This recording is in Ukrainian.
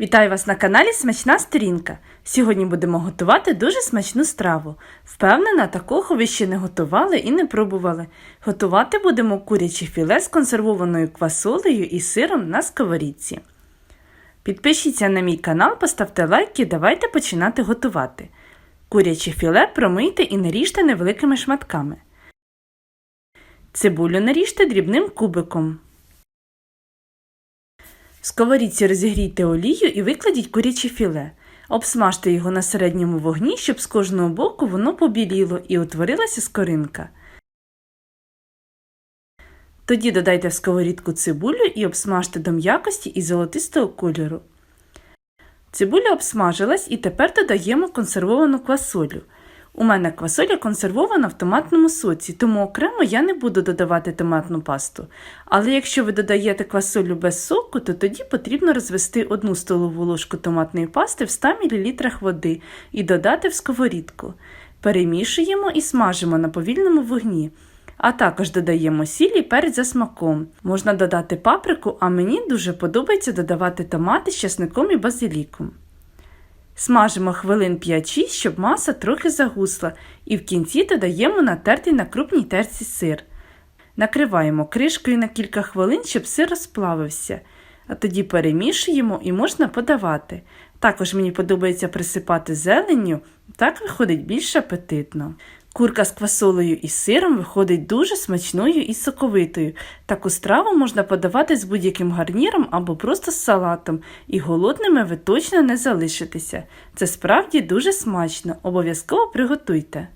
Вітаю вас на каналі Смачна Сторінка. Сьогодні будемо готувати дуже смачну страву. Впевнена, такого ви ще не готували і не пробували. Готувати будемо куряче філе з консервованою квасолею і сиром на сковорідці. Підпишіться на мій канал, поставте лайк і давайте починати готувати. Куряче філе промийте і наріжте невеликими шматками. Цибулю наріжте дрібним кубиком. В сковорідці розігрійте олію і викладіть куряче філе. Обсмажте його на середньому вогні, щоб з кожного боку воно побіліло і утворилася скоринка. Тоді додайте в сковорідку цибулю і обсмажте до м'якості і золотистого кольору. Цибуля обсмажилась і тепер додаємо консервовану квасолю. У мене квасоля консервована в томатному соці, тому окремо я не буду додавати томатну пасту. Але якщо ви додаєте квасолю без соку, то тоді потрібно розвести 1 столову ложку томатної пасти в 100 мл води і додати в сковорідку. Перемішуємо і смажимо на повільному вогні. А також додаємо сіль і перець за смаком. Можна додати паприку, а мені дуже подобається додавати томати з часником і базиліком. Смажимо хвилин 5-6, щоб маса трохи загусла, і в кінці додаємо натертий на крупній терці сир. Накриваємо кришкою на кілька хвилин, щоб сир розплавився, а тоді перемішуємо і можна подавати. Також мені подобається присипати зеленню, так виходить більш апетитно. Курка з квасолею і сиром виходить дуже смачною і соковитою. Таку страву можна подавати з будь-яким гарніром або просто з салатом, і голодними ви точно не залишитеся. Це справді дуже смачно, обов'язково приготуйте.